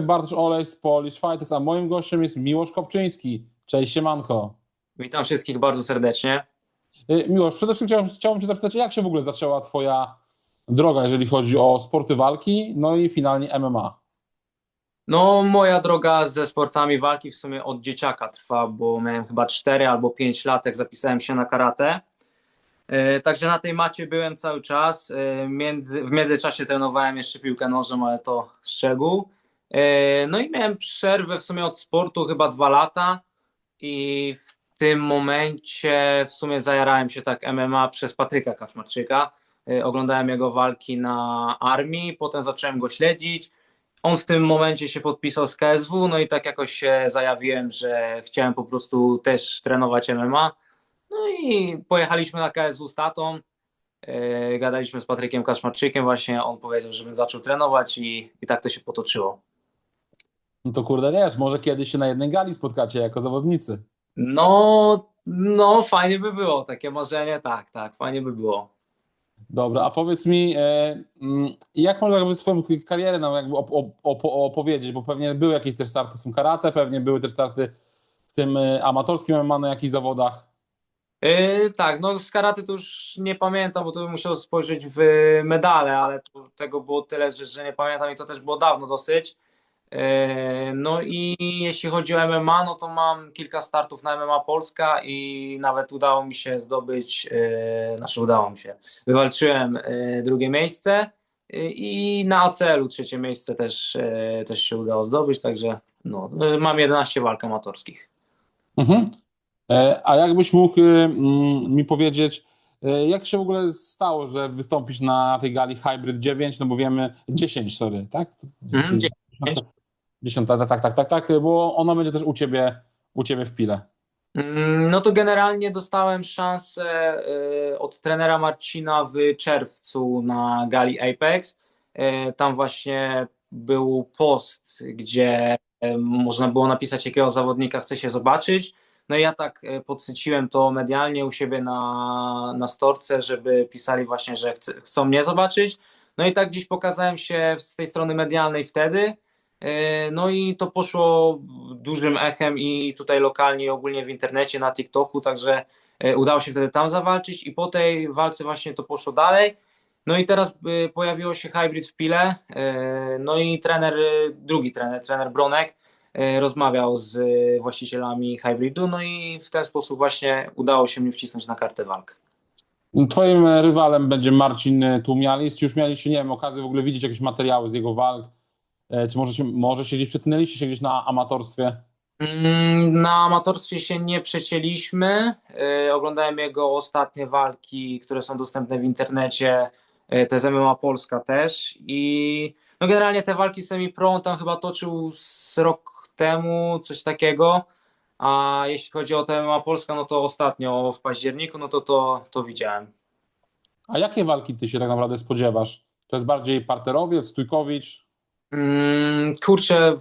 Bartosz Olej z Polish Fighters, a moim gościem jest Miłosz Kopczyński. Cześć, siemanko. Witam wszystkich bardzo serdecznie. Y, Miłosz, przede wszystkim chciałbym, chciałbym Cię zapytać, jak się w ogóle zaczęła Twoja droga, jeżeli chodzi o sporty walki, no i finalnie MMA? No, moja droga ze sportami walki w sumie od dzieciaka trwa, bo miałem chyba 4 albo 5 lat, jak zapisałem się na karate. E, Także na tej macie byłem cały czas. Między, w międzyczasie trenowałem jeszcze piłkę nożem, ale to szczegół. E, No i miałem przerwę w sumie od sportu chyba dwa lata i w tym momencie w sumie zajarałem się tak MMA przez Patryka Kaczmarczyka. E, Oglądałem jego walki na armii, potem zacząłem go śledzić. On w tym momencie się podpisał z KSW, no i tak jakoś się zajawiłem, że chciałem po prostu też trenować MMA. No i pojechaliśmy na KSW z tatą. Yy, gadaliśmy z Patrykiem Kaszmarczykiem, właśnie on powiedział, żebym zaczął trenować i, i tak to się potoczyło. No to kurde, wiesz, może kiedyś się na jednej gali spotkacie jako zawodnicy. No, no fajnie by było, takie marzenie, tak, tak, fajnie by było. Dobra, a powiedz mi, e, mm, jak można jakby swoją karierę nam jakby op, op, op, opowiedzieć, bo pewnie były jakieś też starty w tym karate, pewnie były też starty w tym e, amatorskim MMA na jakichś zawodach. Yy, tak, no z karate to już nie pamiętam, bo to bym musiał spojrzeć w medale, ale to, tego było tyle, że, że nie pamiętam i to też było dawno dosyć. Yy, no i jeśli chodzi o MMA, no to mam kilka startów na MMA Polska i nawet udało mi się zdobyć, yy, znaczy udało mi się, wywalczyłem yy, drugie miejsce i na ACL-u trzecie miejsce też, też się udało zdobyć, także no, mam 11 walk amatorskich. Mhm. E, A jakbyś mógł mi powiedzieć, e, jak się w ogóle stało, że wystąpisz na tej gali Hybrid 9, no bo wiemy, 10, sorry, tak? Mhm, 10, 10, tak, tak, tak, tak, tak, bo ono będzie też u ciebie, u ciebie w pile. Mm, No to generalnie dostałem szansę y, od trenera Marcina w czerwcu na gali Apex. Y, Tam właśnie był post, gdzie y, można było napisać, jakiego zawodnika chce się zobaczyć. No i ja tak podsyciłem to medialnie u siebie na, na storce, żeby pisali właśnie, że chcą mnie zobaczyć. No i tak gdzieś pokazałem się z tej strony medialnej wtedy. E, No i to poszło dużym echem i tutaj lokalnie, i ogólnie w internecie, na TikToku, także e, udało się wtedy tam zawalczyć i po tej walce właśnie to poszło dalej. No i teraz e, pojawiło się hybrid w Pile, no i trener, drugi trener, trener Bronek rozmawiał z właścicielami hybridu, no i w ten sposób właśnie udało się mnie wcisnąć na kartę walk. Twoim rywalem będzie Marcin Tłumialis. Czy już mieliście, nie wiem, okazję w ogóle widzieć jakieś materiały z jego walk? E, Czy może się, może się gdzieś przetnęliście się gdzieś na amatorstwie? Mm, Na amatorstwie się nie przecięliśmy. E, Oglądałem jego ostatnie walki, które są dostępne w internecie. E, To jest MMA Polska też. I no generalnie te walki semi-pro on tam chyba toczył z rok temu, coś takiego. A jeśli chodzi o MMA Polska, no to ostatnio w październiku, no to to, to widziałem. A jakie walki ty się tak naprawdę spodziewasz? To jest bardziej parterowiec, stójkowicz? Mm, Kurczę,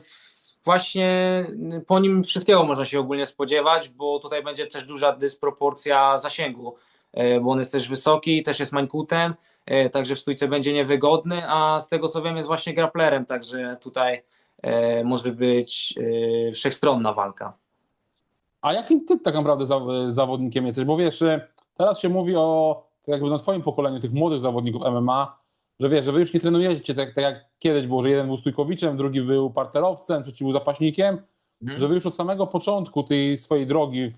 właśnie po nim wszystkiego można się ogólnie spodziewać, bo tutaj będzie też duża dysproporcja zasięgu, e, bo on jest też wysoki, też jest mańkutem, e, także w stójce będzie niewygodny, a z tego co wiem jest właśnie grapplerem, także tutaj e, może być wszechstronna walka. A jakim ty tak naprawdę zaw- zawodnikiem jesteś? Bo wiesz, teraz się mówi o tak jakby na twoim pokoleniu tych młodych zawodników MMA, że wiesz, że wy już nie trenujecie tak, tak jak kiedyś było, że jeden był stójkowiczem, drugi był parterowcem, trzeci był zapaśnikiem, Mhm. że wy już od samego początku tej swojej drogi w,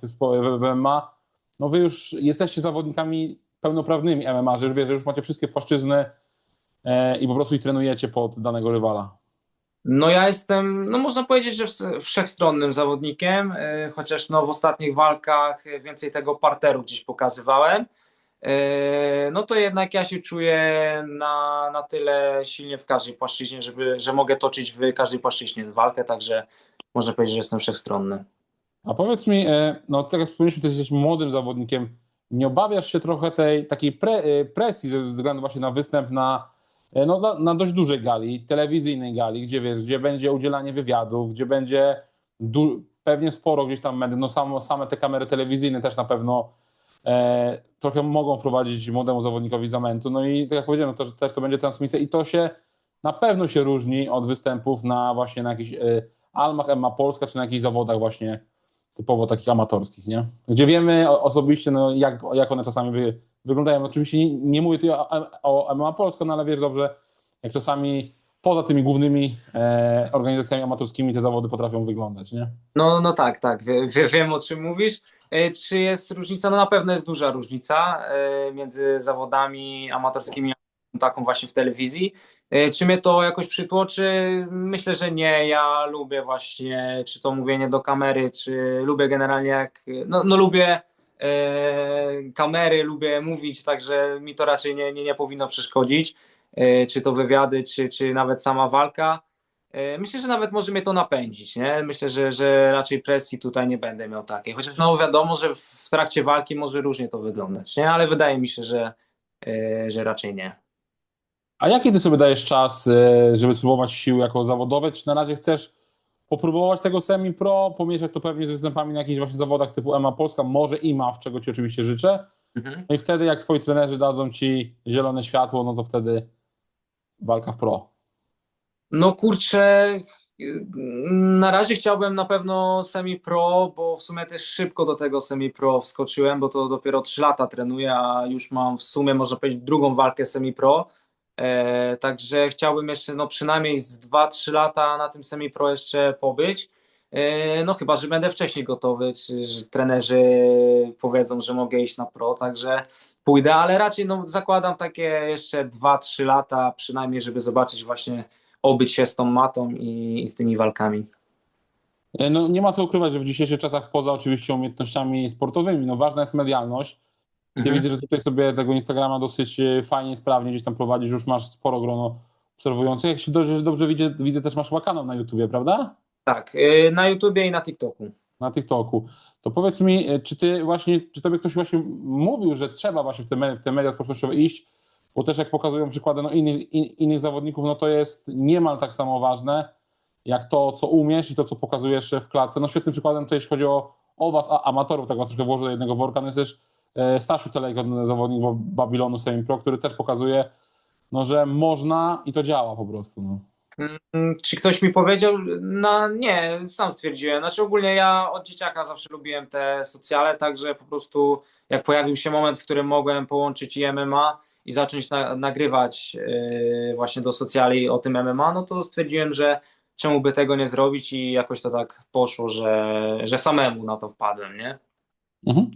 w MMA, no wy już jesteście zawodnikami pełnoprawnymi MMA, że już wiesz, że już macie wszystkie płaszczyzny e, i po prostu i trenujecie pod danego rywala. No ja jestem, no można powiedzieć, że wsz- wszechstronnym zawodnikiem, e, chociaż no w ostatnich walkach więcej tego parteru gdzieś pokazywałem. E, No to jednak ja się czuję na, na tyle silnie w każdej płaszczyźnie, żeby, że mogę toczyć w każdej płaszczyźnie walkę, także można powiedzieć, że jestem wszechstronny. A powiedz mi, e, no jak wspomnieliśmy, ty jesteś młodym zawodnikiem, nie obawiasz się trochę tej takiej pre, e, presji ze względu właśnie na występ na, no, na, na dość dużej gali, telewizyjnej gali, gdzie wiesz, gdzie będzie udzielanie wywiadów, gdzie będzie du, pewnie sporo gdzieś tam no samo, same te kamery telewizyjne też na pewno trochę mogą wprowadzić młodemu zawodnikowi zamętu, no i tak jak powiedziałem, no to, też to będzie transmisja i to się na pewno się różni od występów na właśnie na jakichś y, Almach, Emma Polska, czy na jakichś zawodach właśnie typowo takich amatorskich, nie? Gdzie wiemy osobiście, no, jak, jak one czasami wy, wyglądają. Oczywiście nie, nie mówię tu o, o MMA Polska, no ale wiesz dobrze, jak czasami poza tymi głównymi e, organizacjami amatorskimi te zawody potrafią wyglądać, nie? No, no tak, tak, wie, wie, wiem o czym mówisz. E, Czy jest różnica? No na pewno jest duża różnica e, między zawodami amatorskimi a taką właśnie w telewizji. E, Czy mnie to jakoś przytłoczy? Myślę, że nie. Ja lubię właśnie, czy to mówienie do kamery, czy lubię generalnie jak, no, no lubię e, kamery, lubię mówić, także mi to raczej nie, nie, nie powinno przeszkodzić. E, Czy to wywiady, czy, czy nawet sama walka. E, Myślę, że nawet może mnie to napędzić, nie? Myślę, że, że raczej presji tutaj nie będę miał takiej. Chociaż no wiadomo, że w trakcie walki może różnie to wyglądać, nie? Ale wydaje mi się, że, e, że raczej nie. A jaki ty sobie dajesz czas, e, żeby spróbować sił jako zawodowe? Czy na razie chcesz popróbować tego semi-pro, pomieszać to pewnie z występami na jakichś właśnie zawodach typu EMA Polska, może IMAF, czego ci oczywiście życzę. Mhm. No i wtedy jak twoi trenerzy dadzą ci zielone światło, no to wtedy walka w pro. No kurczę, na razie chciałbym na pewno semi-pro, bo w sumie też szybko do tego semi-pro wskoczyłem, bo to dopiero 3 lata trenuję, a już mam w sumie, można powiedzieć, drugą walkę semi-pro. E, także chciałbym jeszcze no, przynajmniej z 2-3 lata na tym semi-pro jeszcze pobyć. E, no chyba, że będę wcześniej gotowy, czy że trenerzy powiedzą, że mogę iść na pro, także pójdę, ale raczej no, zakładam takie jeszcze 2-3 lata przynajmniej, żeby zobaczyć właśnie obyć się z tą matą i, i z tymi walkami. E, No nie ma co ukrywać, że w dzisiejszych czasach poza oczywiście umiejętnościami sportowymi, no ważna jest medialność. Ja Mhm. widzę, że tutaj sobie tego Instagrama dosyć e, fajnie, sprawnie gdzieś tam prowadzisz, już masz sporo grono obserwujących. Jak się dobrze, dobrze widzę, widzę, też masz kanał na YouTubie, prawda? Tak, y, na YouTubie i na TikToku. Na TikToku. To powiedz mi, e, czy ty właśnie, czy tobie ktoś właśnie mówił, że trzeba właśnie w te, w te media społecznościowe iść, bo też jak pokazują przykłady no, innych, in, innych zawodników, no to jest niemal tak samo ważne, jak to, co umiesz i to, co pokazujesz w klatce. No świetnym przykładem to jeśli chodzi o, o was, a, amatorów, tak was trochę włożę do jednego worka, no jest też e, Stasiu Telejko, zawodnik Ba- Babilonu Semi Pro, który też pokazuje, no, że można i to działa po prostu. No. Mm, Czy ktoś mi powiedział? No nie, sam stwierdziłem. Znaczy ogólnie ja od dzieciaka zawsze lubiłem te socjale, także po prostu jak pojawił się moment, w którym mogłem połączyć i MMA i zacząć na, nagrywać yy, właśnie do socjali o tym MMA, no to stwierdziłem, że czemu by tego nie zrobić i jakoś to tak poszło, że, że samemu na to wpadłem, nie? Mhm.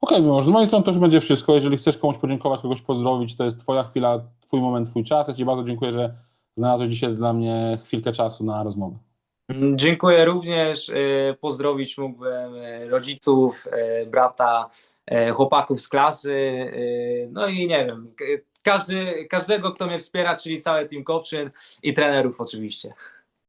Okej, okay, z mojej strony to już będzie wszystko. Jeżeli chcesz komuś podziękować, kogoś pozdrowić, to jest twoja chwila, twój moment, twój czas. Ja ci bardzo dziękuję, że znalazłeś dzisiaj dla mnie chwilkę czasu na rozmowę. Dziękuję również. y, Pozdrowić mógłbym y, rodziców, y, brata, chłopaków z klasy. No i nie wiem, każdy, każdego, kto mnie wspiera, czyli cały Team Kopczyn i trenerów oczywiście.